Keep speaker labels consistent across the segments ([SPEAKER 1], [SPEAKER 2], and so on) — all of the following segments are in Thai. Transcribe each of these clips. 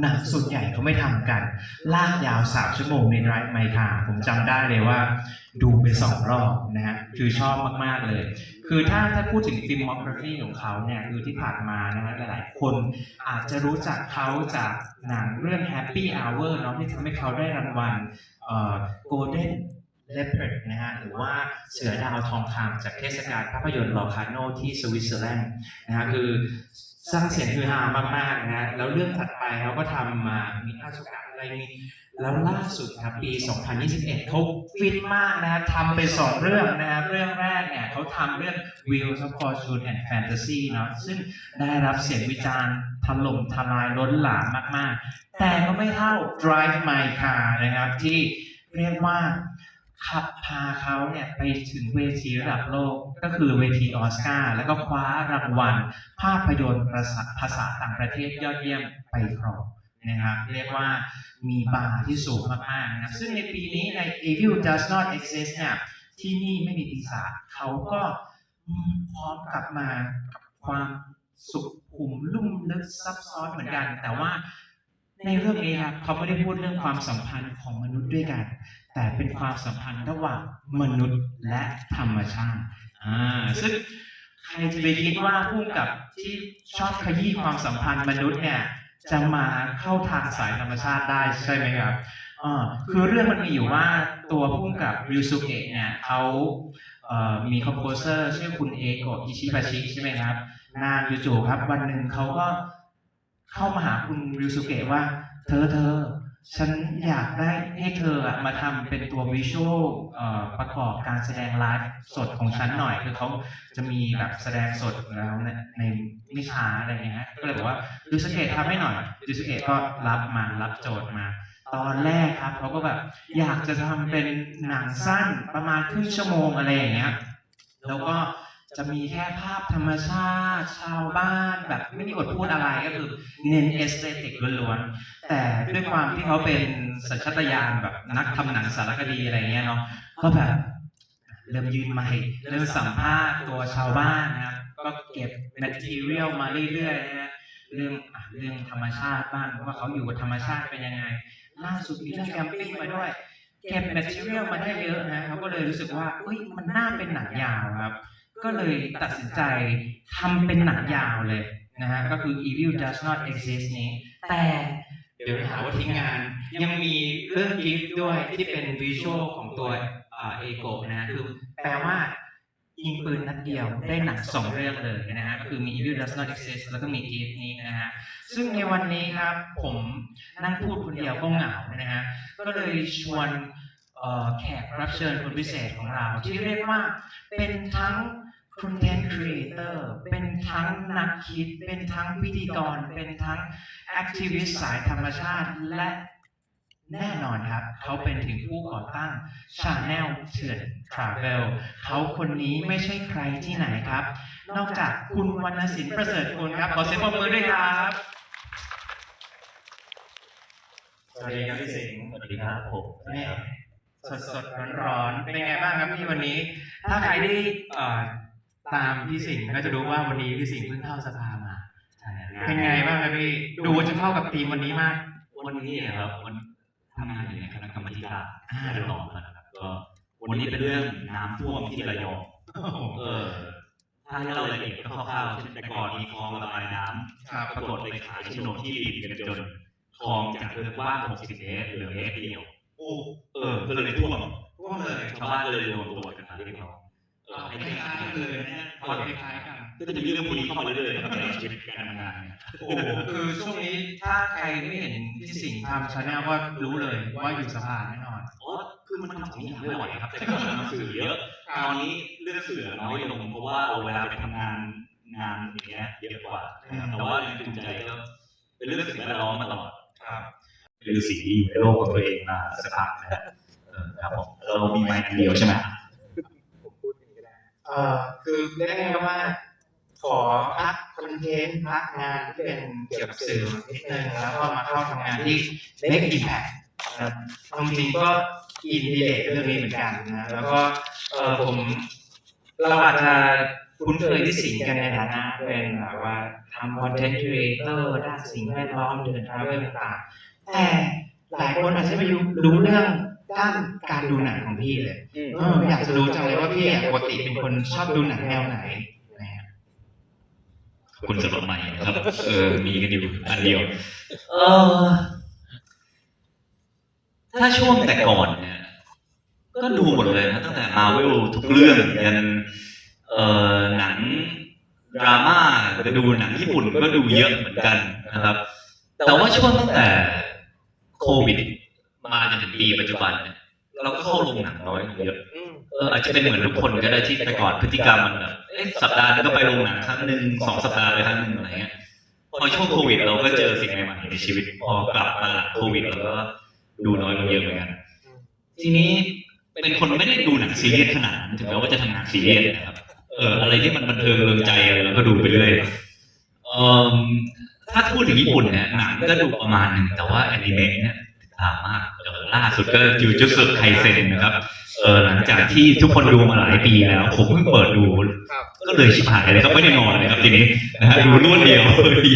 [SPEAKER 1] หนังส่วนใหญ่เขาไม่ทำกัน ลากยาวสามชั่วโมงในไรฟ์ไมคาผมจำได้เลยว่า ดูไปสองรอบนะฮะคือชอบมาก ๆ เลย คือถ้าถ้าพูดถึงฟิล์มกราฟีของเขาเนี่ยคือที่ผ่านมานะฮะหลาย ๆ คนอาจจะรู้จักเขาจากหนังเรื่อง Happy Hour เนาะที่ทำให้เขาได้รางวัลเอ่อ Golden Leopard นะฮะหรือว่าเสือดาวทองคำจากเทศกาลภาพยนตร์ลอคาโนที่สวิตเซอร์แลนด์นะฮะคือ สร้างเสียงฮือฮามากๆนะฮะแล้วเรื่องถัดไปเขาก็ทำมามีอาสุกะอะไรมีแล้วล่าสุดครับปี 2021เขาฟิตมากนะครับทำไปสองเรื่องนะครับเรื่องแรกเนี่ยเขาทำเรื่อง Wheels of Fortune and Fantasy เนาะซึ่งได้รับเสียงวิจารณ์ถล่มทลายล้นหลามมากๆ แต่ก็ไม่เท่า Drive My Car นะครับที่เรียกว่า ขับพาเขาเนี่ยไปถึงเวทีระดับโลกก็คือเวทีออสการ์แล้วก็คว้ารางวัล ภาพยนตร์ภาษาภาษาต่างประเทศยอดเยี่ยมไปครองนะครับเรียกว่ามีบาร์ที่สูงมากๆนะครับซึ่งในปีนี้ใน Evil Does Not Exist เนี่ยที่นี่ไม่มีปีศาจเขาก็พร้อมกลับมากับความสุขุมลุ่มลึกซับซ้อนเหมือนกัน แต่ว่าในเรื่องนี้ครับเขาไม่ได้พูดเรื่องความสัมพันธ์ของมนุษย์ด้วยกัน แต่เป็นความสัมพันธ์ระหว่างมนุษย์และธรรมชาติอ่าซึ่งใครจะไปคิดว่าผู้กำกับที่ชอบขยี้ความสัมพันธ์มนุษย์เนี่ยจะมาเข้าทางสายธรรมชาติได้ใช่ไหมครับอ่าคือเรื่องมันมีอยู่ว่าตัวผู้กำกับริวสุเกะเนี่ยเขาเอ่อมีคอมโพเซอร์ชื่อคุณเอโกะอิชิบาชิใช่ไหมครับ นานจู่ๆครับ วันหนึ่งเขาก็เข้ามาหาคุณริวสุเกะว่า เธอเธอ ฉันอยากได้ให้เธอมาทำเป็นตัววิชวลประกอบการแสดงไลฟ์สดของฉันหน่อย คือเขาจะมีแบบแสดงสดแล้วในนไม่ช้าอะไรเงี้ยฮะก็เลยบอกว่าดูสเกตทำให้หน่อยดูสเกตก็รับมารับโจทย์มา ตอนแรกครับเขาก็แบบอยากจะทำเป็นหนังสั้นประมาณครึ่งชั่วโมงอะไรอย่างเงี้ยแล้วก็ จะมีแค่ภาพธรรมชาติชาวบ้านแบบไม่มีบทพูดอะไรก็คือเน้นเอสเตติกล้วนๆ แต่ด้วยความที่เขาเป็นสัญชาตญาณแบบนักทำหนังสารคดีอะไรเงี้ยเนาะก็แบบเริ่มยืนไมค์เริ่มสัมภาษณ์ตัวชาวบ้านนะครับก็เก็บ material มาเรื่อยๆนะฮะเรื่องเรื่องธรรมชาติบ้างว่าเขาอยู่กับธรรมชาติเป็นยังไง ล่าสุดมีเรื่องแคมปิ้งมาด้วยเก็บ material มาได้เยอะนะเขาก็เลยรู้สึกว่าเอ้ยมันน่าเป็นหนังยาวครับ ก็เลยตัดสินใจทำเป็นหนังยาวเลยนะฮะก็คือ Evil Does Not Exist นี้ แต่เดี๋ยวหาว่าทิ้งงานยังมีเรื่องกิฟต์ด้วยที่เป็นวิชวลของตัวเอโกนะคือแปลว่ายิงปืนนัดเดียวได้หนังสองเรื่องเลยนะฮะก็คือมี Evil Does Not Exist แล้วก็มีกิฟต์นี้นะฮะซึ่งในวันนี้ครับผมนั่งพูดคนเดียวก็เหงานะฮะก็เลยชวนแขกรับเชิญคนพิเศษของเรา ที่เรียกว่าเป็นทั้ง content creator เป็นทั้งนักคิด เป็นทั้งพิธีกร เป็นทั้ง activist สายธรรมชาติ และแน่นอนครับ เขาเป็นถึงผู้ก่อตั้ง Channel เถื่อน Travel เขาคนนี้ไม่ใช่ใครที่ไหนครับ นอกจากคุณวรรณศิลป์ประเสริฐกุลครับ ขอเสียงปรบมือด้วยครับ สวัสดีครับพี่สิงห์
[SPEAKER 2] สวัสดีครับผม
[SPEAKER 1] นี่สดสดร้อนร้อนๆเป็นไงบ้างครับพี่วันนี้ ถ้าใครได้เอ่อ ตามพี่สิงห์ก็จะรู้ว่าวันนี้พี่สิงห์เพิ่งเข้าสภามา
[SPEAKER 2] ใช่ครับ
[SPEAKER 1] เป็นไงบ้างครับพี่ดูจะเข้ากับทีมวันนี้มาก
[SPEAKER 2] วันนี้เนี่ยครับวันทำงานอยู่ในคณะกรรมการระนองนะครับก็วันนี้เป็นเรื่องน้ำท่วมที่ระยองเออถ้าให้เราละเอียดก็คร่าวๆเช่นแต่ก่อนมีคลองระบายน้ำ
[SPEAKER 1] ครับ
[SPEAKER 2] ปรากฏไปขายโฉนดที่ดินกันจนคลองจากเดิมกว้าง 60 เมตรเหลือเมตรเดียว
[SPEAKER 1] โอ้
[SPEAKER 2] เออก็เลยท่วม
[SPEAKER 1] ท่วมเลย
[SPEAKER 2] ชาวบ้านก็เลยรวมตัวกันมาเรียกร้องเออ
[SPEAKER 1] ค
[SPEAKER 2] ให้
[SPEAKER 1] ล้ายๆกันเลยนะฮะคล้ายๆกัน
[SPEAKER 2] ก็จะมีเรื่องพวกนี้เข้ามาเรื่อยๆครับในชีวิตการทำงานเนี่ย
[SPEAKER 1] โอ้คือช่วงนี้ถ้าใครไม่เห็นพี่สิงห์ทำชาแนลก็รู้เลยว่าอยู่สภาแน่นอน
[SPEAKER 2] อ๋อคือมันทำสองอย่างไม่ไหวครับแต่ก่อนมันสื่อเยอะตอนนี้เรื่องสื่อน้อยลงเพราะว่าเอาเวลาไปทำงานงานอย่างเงี้ยเยอะกว่านะครับแต่ว่าแรงจูงใจก็เป็นเรื่องสิ่งแวดล้อมมาตลอด
[SPEAKER 1] ครับ
[SPEAKER 2] ฤาษีอยู่ในโลกของตัวเองมาสักพักนะฮะเออครับผมเรามีไมค์อันเดียวใช่ไหม
[SPEAKER 1] เอ่อคือเรียกง่ายๆว่า ขอพักคอนเทนต์พักงานที่เป็นเกี่ยวกับสื่อนิดนึงแล้วก็มาเข้าทำงานที่ Make Impact นะครับความจริงก็อินดีเลทเรื่องนี้เหมือนกันนะแล้วก็เออผมเราอาจจะคุ้นเคยที่สิงกันในฐานะเป็นแบบว่าทำคอนเทนต์ครีเอเตอร์ด้านสิ่งแวดล้อมเดินทราเวลต่างๆแต่หลายคนอาจจะไม่รู้รู้เรื่อง ด้านการดูหนังของพี่เลย
[SPEAKER 3] อืม
[SPEAKER 1] เอออยากจะรู้จังเลยว่าพี่อะปกติเป็นคนชอบดูหนังแนวไหนนะฮะ
[SPEAKER 2] คุณสำหรับใหม่นะครับ เออ มีกันอยู่อันเดียว เออ ถ้าช่วงแต่ก่อนเนี่ย ก็ดูหมดเลยนะตั้งแต่มาเวลทุกเรื่องยันเอ่อหนังดราม่าจะดูหนังญี่ปุ่นก็ดูเยอะเหมือนกันนะครับ แต่ว่าช่วงตั้งแต่โควิด มาจนถึงปีปัจจุบันเนี่ยเราก็เข้าโรงหนังน้อยลงเยอะ
[SPEAKER 3] อืม
[SPEAKER 2] เอออาจจะเป็นเหมือนทุกคนก็ได้ที่แต่ก่อนพฤติกรรมมันแบบเอ๊ะสัปดาห์นึงก็ไปโรงหนังครั้งหนึ่งสองสัปดาห์เลยครั้งหนึ่งอะไรเงี้ยพอช่วงโควิดเราก็เจอสิ่งใหม่ๆในชีวิต พอกลับมาหลังโควิดเราก็ดูน้อยลงเยอะเหมือนกันทีนี้เป็นคนไม่ได้ดูหนังซีเรียสขนาดนั้นถึงแม้ว่าจะทำงานซีเรียสนะครับเอออะไรที่มันบันเทิงเริงใจอะไรเราก็ดูไปเรื่อยเออถ้าพูดถึงญี่ปุ่นเนี่ยหนังก็ดูประมาณหนึ่งแต่ว่าแอนิเมะเนี่ย ติดตามมากเออล่าสุดก็จูจูสึไคเซนนะครับเออหลังจากที่ทุกคนดูมาหลายปีแล้ว ผมเพิ่งเปิดดู
[SPEAKER 3] ครับ
[SPEAKER 2] ก็เลยชิบหายเลยครับไม่ได้นอนเลยครับทีนี้นะฮะดูรวดเดียว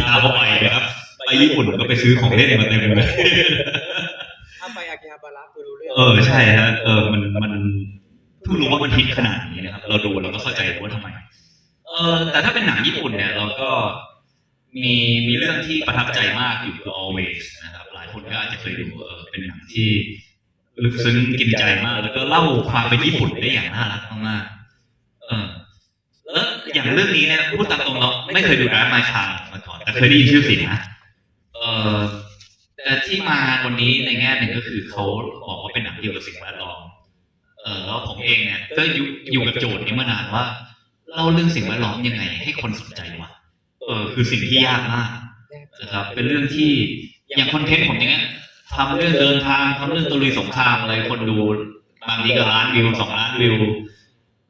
[SPEAKER 2] ยาวไปนะครับไปญี่ปุ่นก็ไปซื้อของเล่นมาเต็มเลย
[SPEAKER 3] ถ้าไปอากิฮาบาระคือรู้เรื่อง
[SPEAKER 2] เออใช่ฮะเออมันมันเพิ่งรู้ว่ามันฮิตขนาดนี้นะครับ เราดูเราก็เข้าใจว่าทำไม เออแต่ถ้าเป็นหนังญี่ปุ่นเนี่ยเราก็มีมีเรื่องที่ประทับใจมากอยู่คือ always นะครับหลาย คนก็อาจจะเคยดูเออเป็นหนังที่ลึกซึ้งกินใจมาก แล้วก็เล่าความเป็นญี่ปุ่นได้อย่างน่ารักมากๆเออแล้วอย่างเรื่องนี้เนี่ยพูดตามตรงเราไม่เคยดูร้านไมคางมาก่อน แต่เคยได้ยินชื่อเสียงนะเออแต่ที่มาวันนี้ในแง่หนึ่งก็คือเขาบอกว่าเป็นหนังเกี่ยวกับสิ่งแวดล้อมเออแล้วผมเองเนี่ยก็อยู่อยู่กับโจทย์นี้มานานว่าเล่าเรื่องสิ่งแวดล้อมยังไง ให้คนสนใจวะเออคือสิ่งที่ยากมากนะครับเป็นเรื่องที่ อย่างคอนเทนต์ผมอย่างเงี้ยทำเรื่องเดินทางทำเรื่องตะลุยสงครามอะไรคนดู บางทีก็ล้านวิวสองล้านวิว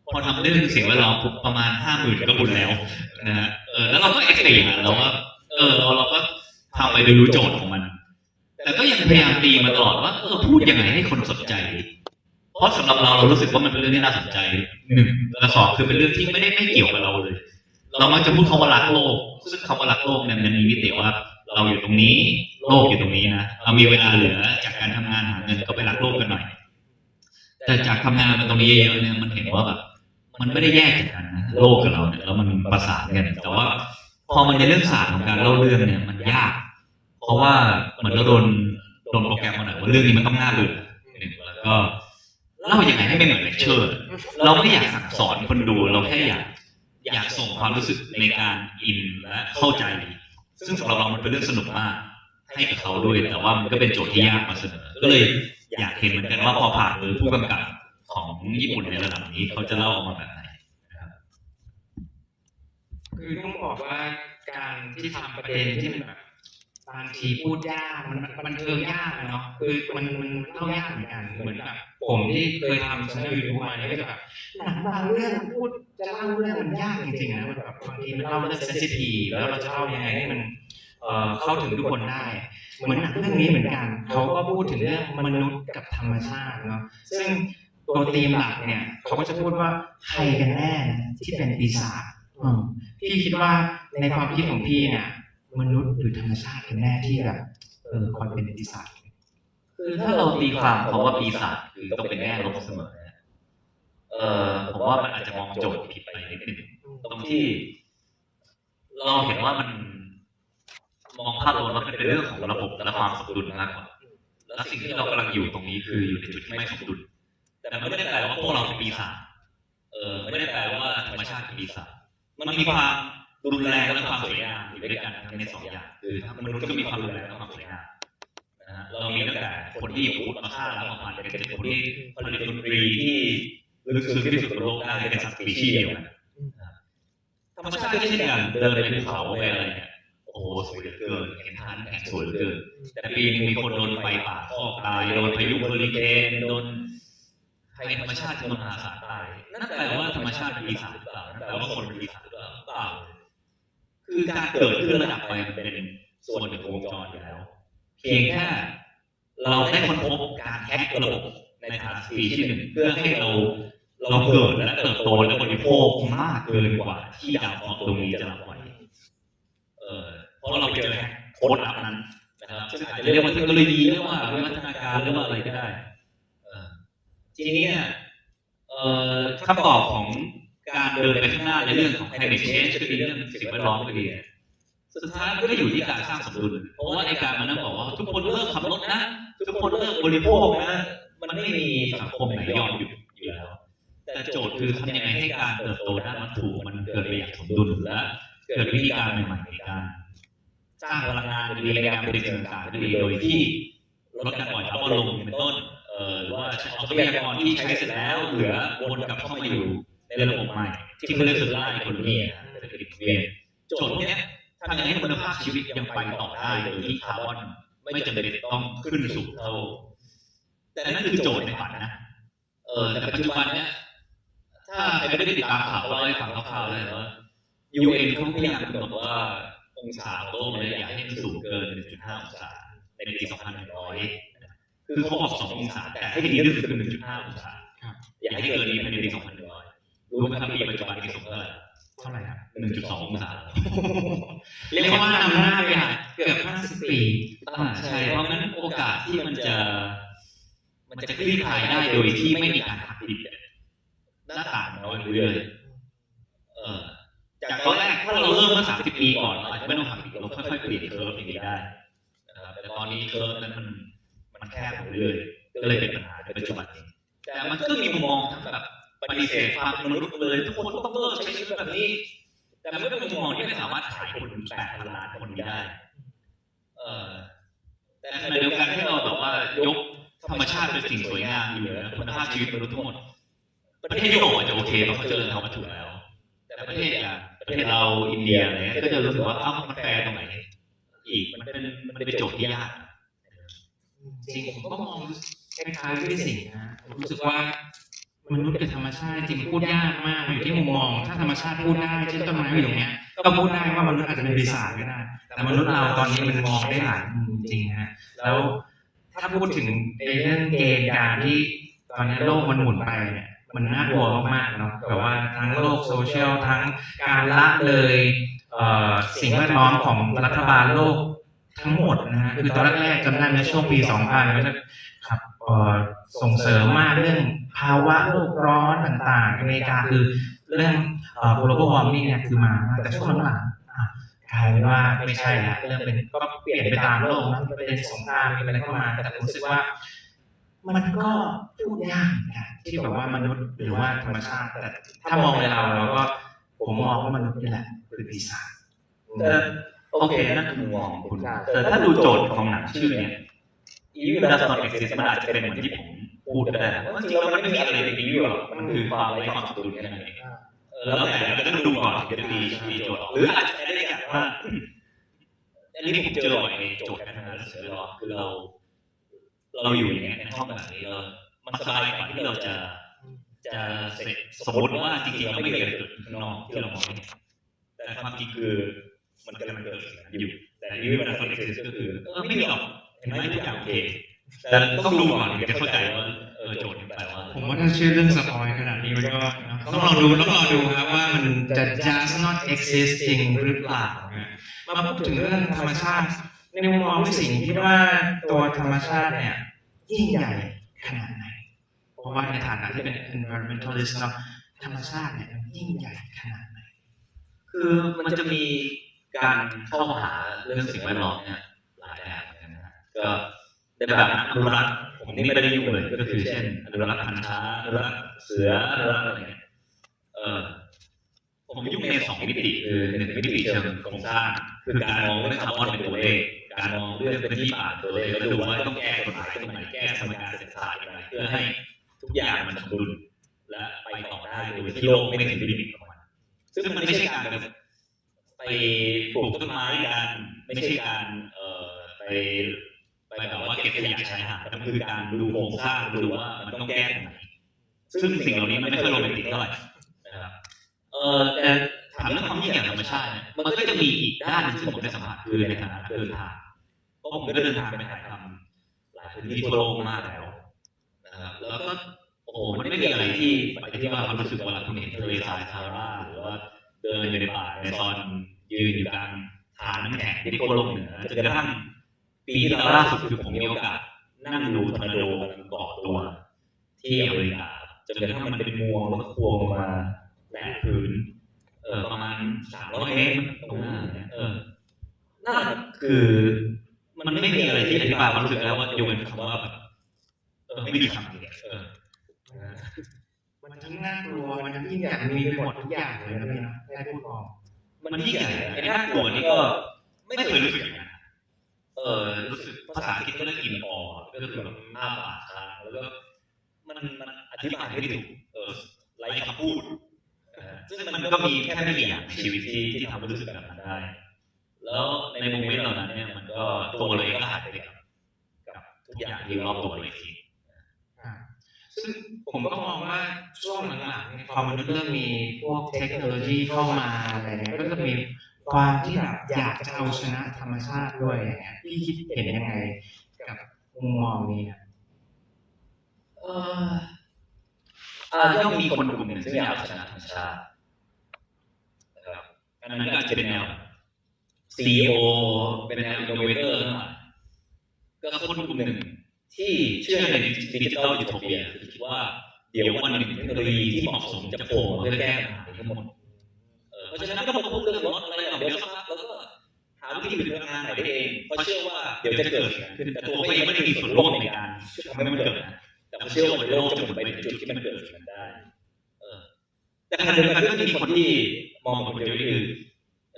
[SPEAKER 2] พอทำเรื่องเสิ่งแวดล้อมประมาณห้าหมื่นก็บุญแล้วนะฮะเออแล้วเราก็เอ็กซ์เพรสเราว่าเออเราเราก็ทำไปโดยรู้โจทย์ของมัน แต่ก็ยังพยายามตีมาตลอดว่าเออพูดยังไงให้คนสนใจ เพราะสำหรับเราเรารู้สึกว่ามันเป็นเรื่องที่น่าสนใจหนึ่งและสองคือเป็นเรื่องที่ไม่ได้ไม่เกี่ยวกับเราเลย เรามักจะพูดคำว่ารักโลกซึ่งคำว่ารักโลกเนี่ยมันมีมิติว่า เราอยู่ตรงนี้ โลกอยู่ตรงนี้นะเรามีเวลาเหลือจากการทำงานหาเงินก็ไปรักโลกกันหน่อย แต่จากทำงานมาตรงนี้เยอะเนี่ยมันเห็นว่าแบบมันไม่ได้แยกจากกันนะโลกกับเราเนี่ยแล้วมันประสานกันแต่ว่า พอมันในเรื่องศาสตร์ของการเล่าเรื่องเนี่ยมันยาก เพราะว่าเหมือนเราโดนโดนโปรแกรมมาหน่อยว่าเรื่องนี้มันต้องน่าเบื่อหนึ่งแล้วก็เล่ายังไงให้ไม่เหมือนเลคเชอร์ เราไม่อยากสั่งสอนคนดูเราแค่อยาก อยากส่งความรู้สึกในการอินและเข้าใจ ซึ่งสำหรับเรามันเป็นเรื่องสนุกมาก ให้กับเขาด้วย แต่ว่ามันก็เป็นโจทย์ที่ยากมาเสนอ ก็เลยอยากเห็นเหมือนกันว่าพอผ่านมือผู้กำกับของญี่ปุ่นในระดับนี้เขาจะเล่าออกมาแบบไหน
[SPEAKER 1] คือต้องบอกว่าการที่ทำประเด็นที่มันแบบ บางทีพูดยาก มันมันเทิงยากอะเนาะคือมันมันเล่ายากเหมือนกันเหมือนแบบผมที่เคยทำช่องยูทูบมาเนี่ยก็จะแบบหนังบางเรื่องพูดจะเล่าเรื่องมันยากจริงๆนะมันแบบบางทีมันเล่าเรื่องเซนซิทีฟแล้วเราจะเล่ายังไงให้มันเอ่อเข้าถึงทุกคนได้ เหมือนหนังเรื่องนี้เหมือนกัน เขาก็พูดถึงเรื่องมนุษย์กับธรรมชาติเนาะซึ่งตัวธีมหลักเนี่ย เขาก็จะพูดว่าใครกันแน่ที่เป็นปีศาจพี่คิดว่าในความคิดของพี่เนี่ย มนุษย์หรือธรรมชาติกันแน่ที่แบบเออความเป็นปีศาจ
[SPEAKER 2] คือถ้าเราตีความคำว่าปีศาจคือต้องเป็นแง่ลบเสมอนะเออผมว่ามันอาจจะมองโจทย์ผิดไปนิดนึงตรงที่ เราเห็นว่ามันมองภาพรวมมันเป็นเรื่องของระบบและความสมดุลมากกว่าและสิ่งที่เรากำลังอยู่ตรงนี้คืออยู่ในจุดที่ไม่สมดุลแต่มันไม่ได้แปลว่าพวกเราเป็นปีศาจเออไม่ได้แปลว่าธรรมชาติเป็นปีศาจมันมีความ รุนแรงและความสวยงามอยู่ด้วยกันทั้งในสองอย่างคือทั้งมนุษย์ก็มีความรุนแรงและความสวยงามนะฮะเรามีตั้งแต่คนที่หยิบอาวุธมาฆ่าแล้วมาพันเป็นเป็นคนที่ผลิตดนตรีที่ลึกซึ้งที่สุดบนโลกได้เป็นสัตว์สปีชีส์เดียวกันนะธรรมชาติก็เช่นกันเดินไปภูเขาไปอะไรเนี่ยโอ้โหสวยเหลือเกินเห็นทานแห่งสวยเหลือเกินแต่ปีนึงมีคนโดนไฟป่าคอกตายโดนพายุเฮอริเคนโดนภัยธรรมชาติจำนวนมหาศาลตายนั่นแปลว่าธรรมชาติเป็นปีศาจหรือเปล่านั่นแปลว่าคนเป็นปีศาจหรือเปล่าเปล่า คือการเกิดขึ้นระดับไปมันเป็นส่วนหนึ่งของวงจรอยู่แล้ว เพียงแค่เราได้ค้นพบการแฮกระบบในฐานะสปีชีส์หนึ่งเพื่อให้เราเราเกิดและเติบโตและบริโภคมากเกินกว่า ที่ดาวเคราะห์ตรงนี้จะรับไหวเออเพราะเราไปเจอโค้ดลับนั้นนะครับซึ่งอาจจะเรียกว่าเทคโนโลยีเรียกว่าวิวัฒนาการเรียกว่าอะไรก็ได้ทีนี้เนี่ยเอ่อคำตอบของ การเดินไปข้างหน้าในเรื่องของ climate change ก็ดีเรื่องสิ่งแวดล้อมก็ดีสุดท้ายมันก็อยู่ที่การสร้างสมดุล เพราะว่าไอ้การมันนั่งบอกว่า ทุกคนเลิกขับรถนะ ทุกคนเลิกบริโภคนะ มันไม่มีสังคมไหนยอมหยุดอยู่แล้ว แต่โจทย์คือทำยังไงให้การเติบโตด้านวัตถุมันเกิดไปอย่างสมดุลและเกิดวิธีการใหม่ๆในการสร้างพลังงานดีในการผลิตงต่างๆก็ดีโดยที่ลดการปล่อยคาร์บอนลงเป็นต้นเออหรือว่าใช้ทรัพยากรที่ใช้เสร็จแล้วเหลือวนกลับเข้ามาอยู่ ในระบบใหม่ ที่เขาเรียกคือไล่คนนี้เศรษฐกิจหมุนเวียนโจทย์พวกเนี้ยทำยังไงให้คุณภาพชีวิตยังไปต่อได้โดยที่คาร์บอนไม่จำเป็นต้องขึ้นสู่เท่า แต่นั่นคือโจทย์ในฝันนะเออแต่ปัจจุบันเนี้ยถ้าใครไม่ได้ติดตามข่าวก็เล่าให้ฟังคร่าวๆเลยว่า UN เขาพยายามกำหนดว่าองศาของโลกเนี่ยอยากให้มันสูงเกิน 1.5 องศาในปี 2100 คือเขาบอก 2 องศา แต่ให้ดีที่สุดคือ 1.5 องศา
[SPEAKER 1] ครับ
[SPEAKER 2] อยากให้เกินนี้ภายในปี2100 รู้ไหมครับปีปัจจุบันปีสูงเท่าไหร่
[SPEAKER 1] เท่าไหร่ครับ
[SPEAKER 2] 1.2องศา
[SPEAKER 1] เรียกว่านำหน้าไปหาเกือบ50ปี
[SPEAKER 2] อ่าใช่เพราะงั้นโอกาสที่มันจะ มันจะคลี่คลายได้โดยที่ไม่มีการหักดิบเนี่ยหน้าต่างน้อยลงเรื่อยๆเออจากตอนแรกถ้าเราเริ่มเมื่อสามสิบปีก่อนเราอาจจะไม่ต้องหักดิบเราค่อยๆเปลี่ยนเคิร์ฟอย่างนี้ได้นะครับแต่ตอนนี้เคิร์ฟนั้นมันมันแคบลงเรื่อยๆก็เลยเป็นปัญหาในปัจจุบันนี้แต่มันก็มีมุมมองทั้งแบบ ปฏิเสธความเป็นมนุษย์เลยทุกคนต้องเลิกใช้ชีวิตแบบนี้ แต่มันก็เป็นมุมมองที่ไม่สามารถขายคนแปดพันล้านคนนี้ได้ เออแต่ขณะเดียวกันให้เราแบบว่ายกธรรมชาติเป็นสิ่งสวยงามอยู่แล้วคุณภาพชีวิตมนุษย์ทั้งหมดประเทศยุโรปอาจจะโอเคเพราะเขาเจริญทางวัตถุแล้ว แต่ประเทศอย่าประเทศเราอินเดียอะไรเงี้ยก็จะรู้สึกว่าเอ้ามันแฟร์ตรงไหน อีกมันเป็นมันเป็นโจทย์ที่ยาก
[SPEAKER 1] จริงผมก็มองคล้ายๆด้วยสิ่งนะผมรู้สึกว่า มนุษย์กับธรรมชาติจริงพูดยากมากอยู่ที่มุมมอง ถ้าธรรมชาติพูดได้เช่นต้นไม้อยู่ตรงเนี้ยก็พูดได้ว่ามนุษย์อาจจะเป็นปีศาจก็ได้ แต่มนุษย์เราตอนนี้มันมองได้หลายมุมจริงฮะแล้วถ้าพูดถึงในเรื่องเกณฑ์การที่ตอนนี้โลกมันหมุนไปเนี่ยมันน่ากลัวมากๆเนาะแบบว่าทั้งโลกโซเชียลทั้งการละเลยเสิ่งแวดล้อมของรัฐบาลโลกทั้งหมดนะฮะคือตอนแรกๆจำได้ในช่วงปี 2000ก็จะ ส่งเสริมมากเรื่องภาวะโลกร้อนต่างๆ อเมริกาคือเรื่องเอ่อ global warming เนี่ยคือมาแต่ช่วงหลังๆอะกลายเป็นว่าไม่ใช่ละเรื่องเป็นก็เปลี่ยนไปตามโลกนะเป็นสงครามเป็นอะไรเข้ามา แต่ผมรู้สึกว่า มันก็พูดยากนะที่แบบว่ามนุษย์หรือว่าธรรมชาติ แต่ถ้ามองในเราเราก็ผมมองว่ามนุษย์นี่แหละคือปีศาจ
[SPEAKER 2] แต่โอเคนั่นคือมุมมองของคุณแต่ถ้าดูโจทย์ของหนังชื่อเนี้ย Evil does not exist มันอาจจะเป็นเหมือนที่ผมพูดก็ได้นะว่าจริงๆแล้วมันไม่มีอะไรเป็น evil หรอกมันคือความไร้ความสมดุลแค่นั้นเองแล้วแต่เราต้องดูก่อนถึงจะตีตีโจทย์อกหรืออาจจะได้อย่างว่าอันนี้ผมเจอบ่อยในโจทย์การทำงานเสือรอคือเรา เราอยู่อย่างเงี้ยในห้องแบบนี้เรามันสบายกว่าที่เราจะจะเสร็จสมมติว่าจริงๆเราไม่มีอะไรเกิดขึ้นข้างนอกที่เรามองไม่เห็นแต่ความจริงคือมันกำลังเกิดอยู่แต่นี่มันคอนเซ็ปต์ก็คือไม่มีหรอก เห็นไหมทุกอย่างโอเคแต่ต้องดูก่อนถึงจะเข้าใจว่าเออโจทย์มันแปลว่าอะไร
[SPEAKER 1] ผมว่าถ้าชื่อเรื่องสปอยขนาดนี้มันก็ต้องลองดูต้องรอดูครับว่ามันจะ just not exist จริงหรือเปล่านะมาพูดถึงเรื่องธรรมชาติในมุมมองพี่สิงห์คิดว่าตัวธรรมชาติเนี่ยยิ่งใหญ่ขนาดไหน เพราะว่าในฐานะที่เป็น environmentalist เนาะธรรมชาติเนี่ยมันยิ่งใหญ่ขนาดไหน
[SPEAKER 2] คือมันจะมีการเข้าหาเรื่องสิ่งแวดล้อมเนี่ย ก็ในแบบอนุรักษ์ผมนี่ไม่ได้ยุ่งเลยก็คือเช่นอนุรักษ์พันธุ์ช้าอนุรักษ์เสืออนุรักษ์อะไรเงี้ยเออผมยุ่งในสองมิติคือหนึ่งมิติเชิงโครงสร้าง คือการมองเรื่องคาร์บอนเป็นตัวเลขการมองเรื่องพื้นที่ป่าตัวเลขแล้วดูว่าต้องแก้กฎหมายตรงไหนแก้สมการเศรษฐศาสตร์อย่างไรเพื่อให้ทุกอย่างมันสมดุลและไปต่อได้โดยที่โลกไม่ถึงลิมิตของมันซึ่งมันไม่ใช่การไปปลูกต้นไม้กันไม่ใช่การเอ่อไป ไปแบบว่าเก็บขยะชายหาดแต่มันคือการดูโครงสร้างดูว่ามันต้องแก้ตรงไหนซึ่งสิ่งเหล่านี้มันไม่ค่อยโรแมนติกเท่าไหร่นะครับเออแต่ถามเรื่องความยิ่งใหญ่ของธรรมชาตินะมันก็จะมีอีกด้านหนึงซึ่ผมได้สัมผัสคือในฐานะเดินทางเพราะผมก็เดินทางไปถ่ายทำหลายพื้นที่ทั่วโลกมากแล้วนะครับแล้วก็โอ้โหมันไม่มีอะไรที่ไปที่ว่าความรู้สึกเวลาคุณเห็นทะเลทรายซาฮาราหรือว่าเดินอยู่ในป่าในซอนยืนอยู่กลางฐานน้ำแข็งที่โคโลกเหนือจนกระทั่ง ปีที่แล้วล่าสุดคือผมมีโอกาสนั่งดูทอร์นาโดกำลังก่อตัว ที่อเมริกาจนกระทั่งมันเป็นงวงแล้วก็ควงลงมาแหลกพื้นเออประมาณสามร้อยเมตรตรงหน้าเนี่ยเออนั่นแหละคือมันไม่มีอะไรที่อธิบายความรู้สึกแล้วว่ายกเว้นคำว่าแบบเออไม่มีคำเดียวเออ
[SPEAKER 1] มันทั้งน่ากลัวมันทั้งยิ่งใหญ่มีไปหมดทุกอย่างเลยนะพี่นะแค่พูดพอ
[SPEAKER 2] มันยิ่งใหญ่ไอ้น่ากลัวนี่ก็ไม่เคยรู้สึกอย่างนั้น เออรู้สึกภาษาอังกฤษก็เรียกอินออก็คือแบบอ้าปากค้าแล้วก็มันมันอธิบายไม่ถูกเออไร้คำพูดซึ่งมันก็มีแค่ไม่กี่อย่างในชีวิตที่ที่ทำให้รู้สึกแบบนั้นได้ แล้วในโมเมนต์เหล่านั้นเนี่ยมันก็ตัวเราเองก็หายไปกับกับทุกอย่างที่รอบตัวเราอีกที
[SPEAKER 1] ซึ่งผมก็มองว่าช่วงหลังๆนี่ยพอมันเริ่มมีพวกเทคโนโลยีเข้ามาอะไรเงี้ยก็จะมี ความที่แบบอยากจะเอาชนะธรรมชาติด้วยอย่างเงี้ยพี่คิดเห็นยังไงกับมุมมองนี้นะ
[SPEAKER 2] เอออ่าย่อมมีคนกลุ่มหนึ่งซึ่อยากเอาชนะธรรมชาตินะครับอันนั้นก็อาจจะเป็นแนว CEO เป็นแนว innovator ทั้งหลายก็คนกลุ่มหนึ่งที่เชื่อในดิจิทัลยูโทเปียคือคิดว่า เดี๋ยววันหนึ่งเทคโนโลยีที่เหมาะสมจะโผล่มาเพื่อแก้ปัญหาทั้งหมดเพราะฉะนั้นก็มาพูดเรื่องรถอะไรอย่าง เดี๋ยวสักพักแล้วก็หาวิธีดำเนินงานไหนได้เองเพราะเชื่อว่าเดี๋ยวจะเกิดขึ้นแต่ตัวเขาเองไม่ได้มีส่วนร่วมในการทำให้มันเกิดนะแต่ผมเชื่อว่าโลกจะหมุนไปถึงจุดที่มันเกิดสิ่งนั้นได้ เออ แต่ขณะเดียวกันก็มีคนที่มองผมเดียวนี่คือ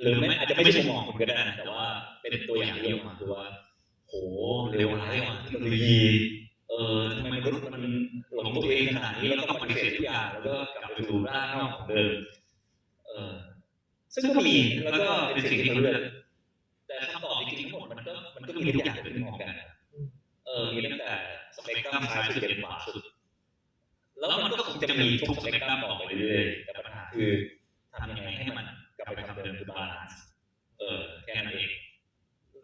[SPEAKER 2] หรือไม่อาจจะไม่ใช่มองผมก็ได้นแต่ว่าเป็นตัวอย่างที่ออกมาคือว่าโหเร็วร้ายว่ะเทคโนโลยีเออทำไมมนุษย์มันหลงตัวเองขนาดนี้แล้วก็ปฏิเสธทุกอย่างแล้วก็กลับไปสู่ร่างนอกของเดิมเออ ซึ่งก็มีแล้วก็เป็นสิ่งที่เขาเลือกแต่คำตอบจริงๆทั้งหมดมันก็มันก็มีทุกอย่างเกิดขึ้นพร้อมกันเออมีตั้งแต่สเปกตรัมซ้ายสุดจนขวาสุดแล้วมันก็คงจะมีทุกสเปกตรัมต่อไปเรื่อยๆแต่ปัญหาคือทำยังไงให้มันกลับไปทำเดิมคือบาลานซ์เออแค่นั้นเอง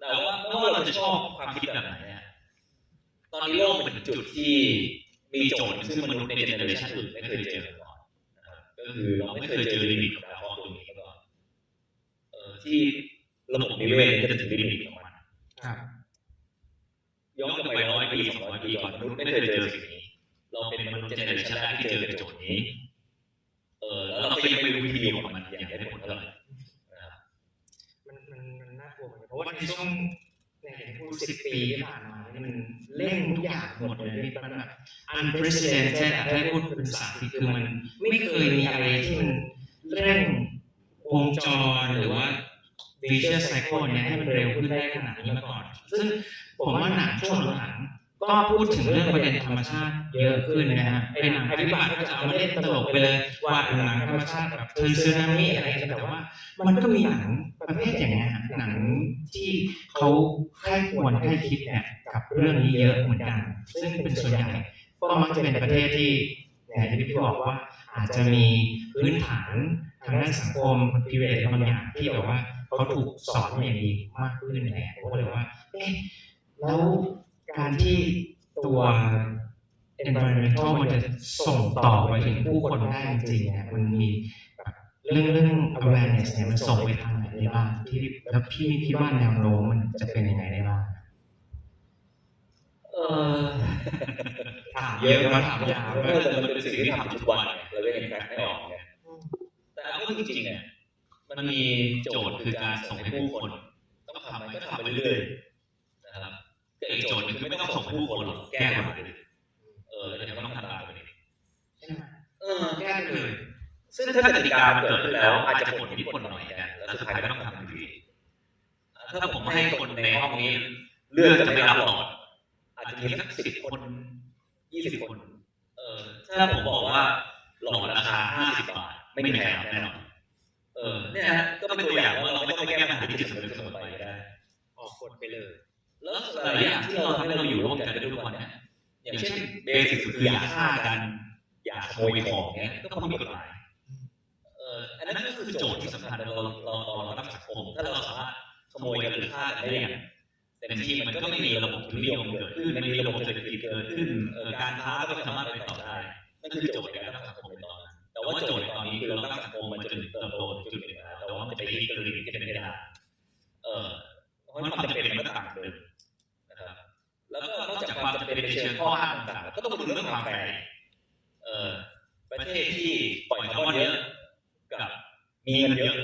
[SPEAKER 2] แต่ว่าไม่ว่าเราจะชอบความคิดแบบไหนเนี่ยตอนนี้โลกมันถึงจุดที่มีโจทย์ซึ่งมนุษย์ในเจเนอเรชันอื่นไม่เคยเจอมาก่อนนะครับก็คือเราไม่เคยเจอลิมิตของ ที่ระบบนิเวศจะถึงลิมิตของมัน
[SPEAKER 1] ครับ
[SPEAKER 2] ย้อนกลับไปร้อยปีสองร้อยปีก่อนมนุษย์ไม่เคยเจอสิ่งนี้ เราเป็นมนุษย์เจเนอเรชันแรกที่เจอโจทย์นี้ เออแล้วเราก็ยังไม่รู้วิธีดีของมันอย่างได้ผลเท่าไหร่นะครับ
[SPEAKER 1] มันมันมันน่ากลัวเหมือนกันเพราะว่าในช่วงเนี่ยอย่างพูดสิบปีที่ผ่านมาเนี่ยมันเร่งทุกอย่างหมดเลยพี่มันแบบ unprecedented อะถ้าให้พูดเป็นภาษาอังกฤษคือมันไม่เคยมีอะไรที่มันเร่งวงจรหรือว่า vicious cycle เนี่ยให้มันเร็วขึ้นได้ขนาดนี้มาก่อน ซึ่งผมว่าหนังช่วงหลังก็พูดถึงเรื่องประเด็นธรรมชาติเยอะขึ้นนะฮะเป็นหนังภัยพิบัติก็จะเอามาเล่นตลกไปเลยว่าหนังธรรมชาติแบบซึนามิอะไรแต่ว่า มันก็มีหนังประเภทอย่างเงี้ยหนังที่เขาให้ควรให้คิดเนี่ยกับเรื่องนี้เยอะเหมือนกัน ซึ่งเป็นส่วนใหญ่ก็มักจะเป็นประเทศที่อย่างที่พี่บอกว่าอาจจะมีพื้นฐานทางด้านสังคมพิเรศบางอย่างที่แบบว่า เขาถูกสอนมาอย่างดีมากขึ้นแหละผมก็เลยว่าเอ๊ะแล้วการที่ตัว environmental มันจะส่งต่อไปถึงผู้คนได้จริงๆเนี่ยมันมีเรื่องเรื่อง awareness เนี่ยมันส่งไปทางไหนได้บ้างที่แล้วพี่คิดว่าแนวโน้มมันจะเป็นยังไงได้บ้าง
[SPEAKER 2] เออ
[SPEAKER 1] ถามเยอะมาถามยาว
[SPEAKER 2] เออแต่มันเป็นสิ่งที่ทำทุกวันไงเราเลยยังแฟกไม่ออกไงแต่เอาเข้าจริงๆเนี่ย มันมีโจทย์คือการส่งให้ผู้คน ต้องทำมันก็ทำไปเรื่อยๆนะครับแต่อีกโจทย์หนึงคือไม่ต้องส่งให้ผู้คนหรอกแก้กฎหมายเลยเออแล้วเดี๋ยวก็ต้องทำตามไปเลย
[SPEAKER 1] ใช่ไหม
[SPEAKER 2] เออ
[SPEAKER 1] แก้เลย
[SPEAKER 2] ซึ่งถ้ากติกามันเกิดขึ้นแล้วอาจจะผลอิทธิพลหน่อยกันแล้วสุดท้ายก็ต้องทำอยู่ดี ขโมยของเนี้ยก็ต้องมีกฎหมายเอออันนั้นก็คือโจทย์ที่สำคัญเราเราเราเรารับสังคมถ้าเราสามารถขโมยกันหรือฆ่ากันได้อย่างเต็มที่มันก็ไม่มีระบบทุนนิยมเกิดขึ้นไม่มีระบบเศรษฐกิจเกิดขึ้นการค้าก็ไม่สามารถไปต่อได้นั่นคือโจทย์ในการตั้งสังคมในตอนนั้นแต่ว่าโจทย์ในตอนนี้คือเราตั้งสังคมมันจนถึงเติบโตจุดหนึ่งแล้วแต่ว่ามันจะไปฮิตกรณีที่เป็นไม่ได้เออเพราะฉะนั้นความจำเป็นมันต่างเดิมนะครับแล้วก็นอกจากความจำเป็นในเชิงข้ออ้างต่างๆก็ต้องดูเรื่องความแฟร์ ประเทศที่ปล่อยคาร์บอนเยอะกับมีเงินเยอะ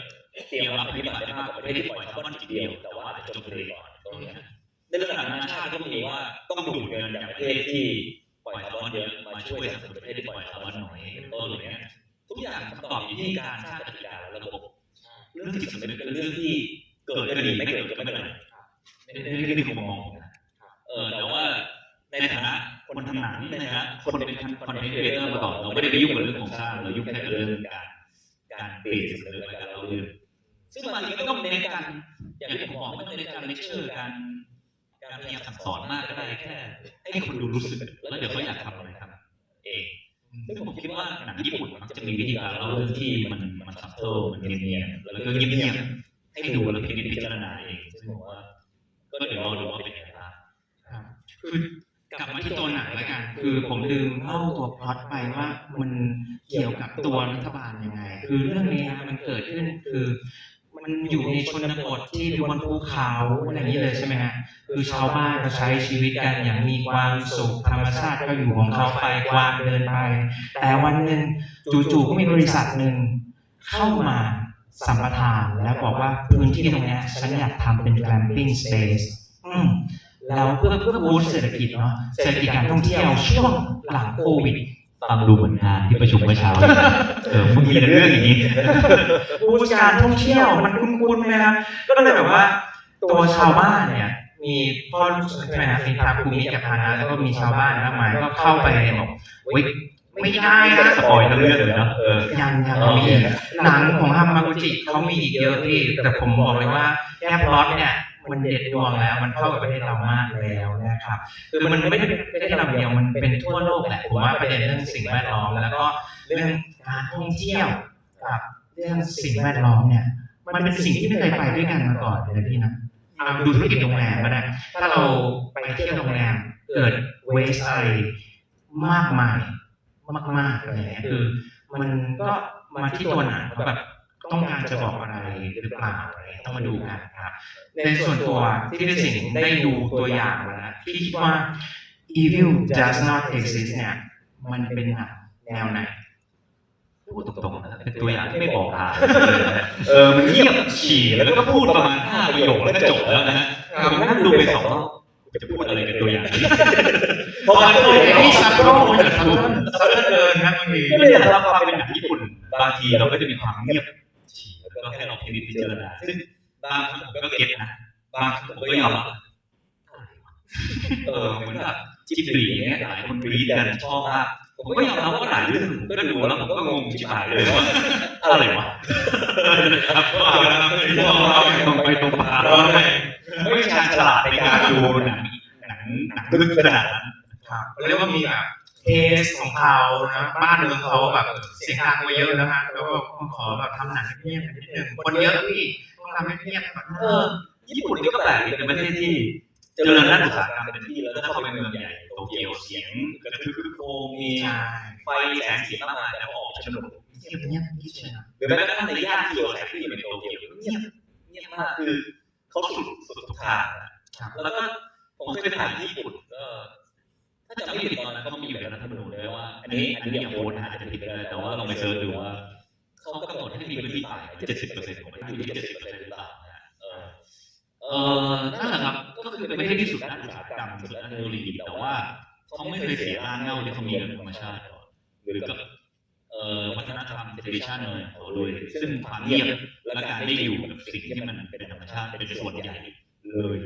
[SPEAKER 2] เตรียมรับปฏิบัติได้มากกว่าประเทศที่ปล่อยคาร์บอนจุดเดียวแต่ว่าอาจจะจมทะเลก่อนตรงเนี้ยในเรื่องนานาชาติก็มีว่าต้องดูดเงินจากประเทศที่ปล่อยคาร์บอนเยอะมาช่วยสนับสนุนประเทศที่ปล่อยคาร์บอนน้อยเป็นต้นอะไรเงี้ยทุกอย่างคำตอบอยู่ที่การสร้างกติกาและระบบเรื่องจิตสำนึกเป็นเรื่องที่เกิดก็ดีไม่เกิดก็ไม่เป็นไรไม่ได้ไม่ได้ผมมองนะเออแต่ว่าในฐานะ คนทำหนังในฐานะคนเป็นคอนเทนต์ครีเอเตอร์มาก่อนเราไม่ได้ไปยุ่งกับเรื่องโครงสร้างเรายุ่งแค่กับเรื่องการการเปลี่ยนสนึกและการเล่าเรื่องซึ่งบางทีก็ต้องเน้นการอย่างที่ผมบอกไม่ต้องเน้นการเลคเชอร์การการพยายามสั่งสอนมากก็ได้แค่ให้คนดูรู้สึกแล้วเดี๋ยวเขาอยากทำอะไรทำเองซึ่งผมคิดว่าหนังญี่ปุ่นมันจะมีวิธีการเล่าเรื่องที่มันมันซับเทิลมันเนียนๆแล้วก็เงียบๆให้ดูแล้วพิจารณาเองซึ่งผมว่าก็เดี๋ยวรอดูว่าเป็นยังไงบ้าง
[SPEAKER 1] ครับคือ กลับมาที่ตัวหนังแล้วกัน คือผมลืมเล่าตัวพล็อตไปว่ามันเกี่ยวกับตัวรัฐบาลยังไง คือเรื่องนี้นะมันเกิดขึ้นคือมันอยู่ในชนบทที่อยู่บนภูเขาอะไรอย่างนี้เลยใช่ไหมฮะคือชาวบ้านเขาใช้ชีวิตกันอย่างมีความสุขธรรมชาติก็อยู่ของเขาไปกวางเดินไป แต่วันหนึ่งจู่ๆก็มีบริษัทหนึ่งเข้ามาสัมปทานแล้วบอกว่าพื้นที่ตรงนี้ฉันอยากทำเป็น glamping space อืม แล้วเพื่อเพื่อบูสต์เศรษฐกิจเนาะเศรษฐกิจการท่องเที่ยวช่วงหลังโควิด
[SPEAKER 2] ฟังดูเหมือนงานที่ประชุมเมื่อเช้าเออมีแต่เรื่องอย่างนี้
[SPEAKER 1] บูสต์การท่องเที่ยวมันคุ้นๆไหมครับก็เลยแบบว่าตัวชาวบ้านเนี่ยมีพ่อลูกใช่ไหมครับมีทางภูมิกับพานะแล้วก็มีชาวบ้านมากมายก็เข้าไปบอกเฮ้ยไม่ได้นะ
[SPEAKER 2] สปอยล์ทั้งเรื่องเลยนะเออ
[SPEAKER 1] ยังยัง
[SPEAKER 2] โอ
[SPEAKER 1] มี
[SPEAKER 2] เค
[SPEAKER 1] อีกหนังของฮามากุจิเขามีอีกเยอะพี่แต่ผมบอกเลยว่าแค่พล็อตเนี่ย มันเด็ดดวงแล้ว มันเข้ากับประเทศเรามากแล้วนะครับคือมันไม่ได้เป็นประเทศเราเดียวมันเป็นทั่วโลกแหละผมว่าประเด็นเรื่องสิ่งแวดล้อมแล้วก็เรื่องการท่องเที่ยวกับเรื่องสิ่งแวดล้อมเนี่ย มันเป็นสิ่งที่ไม่เคยไปด้วยกันมาก่อนเลยนะพี่นะดูธุรกิจโรงแรมก็ได้ถ้าเราไปเที่ยวโรงแรมเกิดเวสอะไรมากมายมากๆอะไรเงี้ยคือ มันก็มาที่ตัวหนังว่าแบบ ต้องการจะบอกอะไรหรือเปล่าอะไรเงี้ยต้องมาดูกันครับ ในส่วนตัวที่ได้สิ่งได้ดูตัวอย่างมาแล้วที่คิดว่า evil does not exist เนี่ยมันเป็นหนังแนวไหน
[SPEAKER 2] พูดตรงๆนะเป็นตัวอย่างที่ไม่บอกทางเออมันเงียบฉี่แล้วก็พูดประมาณห้าประโยคแล้วก็จบแล้วนะฮะผมนั่งดูไปสองรอบจะพูดอะไรกันตัวอย่างนี้เพราะว่าก็เลย
[SPEAKER 1] ที่ซับโลกจากซับต้นซับต้นเดินนะบางที
[SPEAKER 2] ก็เลยอยากรับความเป็นหนังญี่ปุ่นบางทีเราก็จะมีความเงียบฉี่ แล้วก็ให้เราพินิจพิจารณาซึ่งบางครั้งผมก็เก็ตนะบางครั้งผมก็ยอมรับเออเหมือนแบบจิบลีอย่างเงี้ยหลายคนกรี๊ดกันชอบมากผมก็ยอมรับว่าหลายเรื่องก็ดูแล้วผมก็งงชิบหายเลยว่าอะไรวะครับก็เอาละครับเอาตรงไปตรงมาเราไม่ไม่ชาญฉลาดในการดูหนังหนังหนังลึกขนาดนั้น
[SPEAKER 1] ครับเรียกว่ามีแบบ เทสของเขานะบ้านเมืองเขาแบบเสียงดังมาเยอะนะฮะแล้วก็ขอแบบทำหนังให้เงียบๆนิดนึงคนเยอะพี่ต้องทำให้เงียบแบบ
[SPEAKER 2] เออญี่ปุ่นนี่ก็แปลกเป็นประเทศที่เจริญด้านอุตสาหกรรมเป็นที่แล้วถ้าเข้าไปเมืองใหญ่โตเกียวเสียงกระทึกโครมมี
[SPEAKER 1] ใช่
[SPEAKER 2] ไฟแสงสีมากมายแต่พอออกชนบท
[SPEAKER 1] เงียบเงียบๆนิดเดียว
[SPEAKER 2] หรือแม้กระทั่งในย่านเกียวแสงที่อยู่ในโตเกียวเงียบเงียบมากคือเขาสุดสุดทุกทางนะแล้วก็ผมเคยไปถ่ายที่ญี่ปุ่นก็ ถ้าจำไม่ผิดตอนนั้นเขามีแบบรัฐธรรมนูญเลยว่า อันนี้อันนี้อย่างโอนนะอาจจะผิดก็ได้แต่ว่าลองไปเซิร์ชดูว่าเขากำหนดให้มีพื้นที่ป่าเจ็ดสิบเปอร์เซ็นต์ของประเทศอยู่ที่เจ็ดสิบเปอร์เซ็นต์หรือเปล่านะเออเออนั่นแหละครับก็คือเป็นประเทศที่สุดด้านอุตสาหกรรมสุดด้านเทคโนโลยีแต่ว่าเขาไม่เคยเสียรากเหง้าที่เขามีเรื่องธรรมชาติก่อนหรือกับเอ่อวัฒนธรรม tradition อะไรของเขาด้วยซึ่งความเงียบและการได้อยู่กับสิ่งที่มันเป็นธรรมชาติเป็นส่วนใหญ่เลย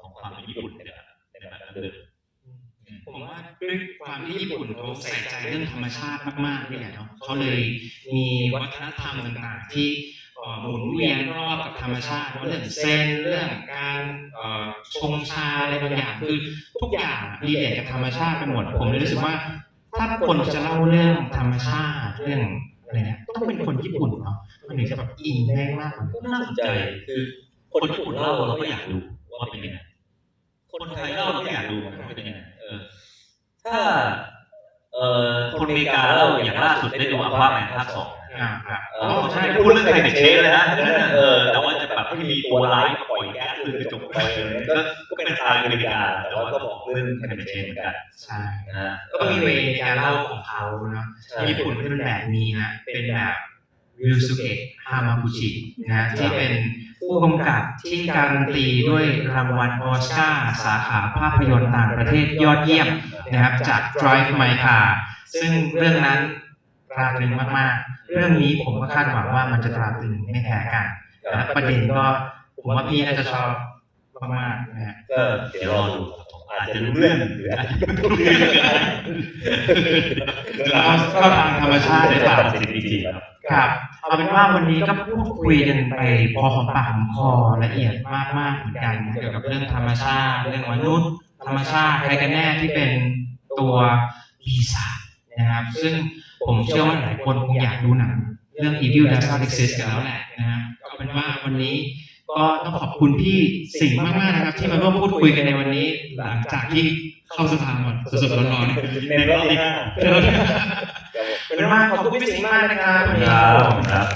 [SPEAKER 2] ของความเป็นญี่ปุ่นในแบบในแบบนั้นเลย
[SPEAKER 1] ผมว่าด้วยความที่ญี่ปุ่นเขาใส่ใจเรื่องธรรมชาติมากๆนี่แหละเนาะเขาเลยมีวัฒนธรรมต่างๆ ที่เอ่อหมุนเวียนรอบกับธรรมชาติเรื่องเส้นเรื่องการเอ่อชงชาอะไรบางอย่างคือทุกอย่างรีเลทกับธรรมชาติไปหมดผมเลยรู้สึกว่า ถ้าคนจะเล่าเรื่องธรรมชาติเรื่องอะไรเนี่ยต้องเป็นคนญี่ปุ่นเนาะมันถึงจะแบบอินได้มากกว่า
[SPEAKER 2] ก็น่าสนใจคือคนญี่ปุ่นเล่าเราก็อยากดูว่าเป็นยังไงคนไทยเล่าเราก็อยากดูว่าเป็นยังไงเออ ถ้าเอ่อคนคนอเมริกาแล้วอย่างล่าสุดได้ดูอควาแมนภาคสอง
[SPEAKER 1] อ่าครับ
[SPEAKER 2] เออใช่พูดเรื่องไคลเมทเชนเลยนะเออแต่ว่าจะแบบที่มีตัวร้ายปล่อยแก๊สคืนกระจกไปเลยก็ก็เป็นสไตล์อเมริกาแต่ว่าก็บอกเรื่องไคลเมทเชนเหมือนกัน
[SPEAKER 1] ใช่
[SPEAKER 2] นะฮะ
[SPEAKER 1] ก็มีเวในการเล่าของเขาเนาะญี่ปุ่นเป็นแบบนี้นะเป็นแบบริวสุเกะฮามากุชินะที่เป็นผู้กำกับที่การันตีด้วยรางวัลออสการ์สาขาภาพยนตร์ต่างประเทศยอดเยี่ยม นะครับจาก Drive My Car ซึ่งเรื่องนั้นตราตรึงมากๆ เรื่องนี้ผมก็คาดหวังว่ามันจะตราตรึงไม่แพ้กันและประเด็นก็ผมว่าพี่น่าจะชอบมากๆนะฮะ
[SPEAKER 2] ก็เดี๋ยวรอดูครับผมอาจจะรู้เรื่องหรืออาจจะไม่รู้เรื่องก็ได้
[SPEAKER 1] เราก็ตามธรรมชาติ
[SPEAKER 2] ใน
[SPEAKER 1] เลย
[SPEAKER 2] ตา
[SPEAKER 1] ครับ
[SPEAKER 2] สิจริงๆครับ
[SPEAKER 1] ครับเอาเป็นว่าวันนี้ก็พูดคุยกันไปพอหอมปากหอมคอละเอียดมากๆเหมือนกันนะเกี่ยวกับเรื่องธรรมชาติเรื่องมนุษย์ ธรรมชาติใครกันแน่ที่เป็นตัวปีศาจนะครับ ซึ่งผมเชื่อว่าหลายคนคงอยากดูหนังเรื่อง Evil Does Not Exist กันแล้วแหละนะครับก็เป็นว่าวันนี้ก็ต้องขอบคุณพี่สิงห์มากๆนะครับ ที่มาร่วมพูดคุยกันในวันนี้ หลังจากที่เข้าสภาก่อนสดๆร้อนๆ
[SPEAKER 2] ในรอบที่ห้า
[SPEAKER 1] เป็นว่าขอบคุณพี่สิงห์มากนะครับวันนี้
[SPEAKER 2] ครับครับ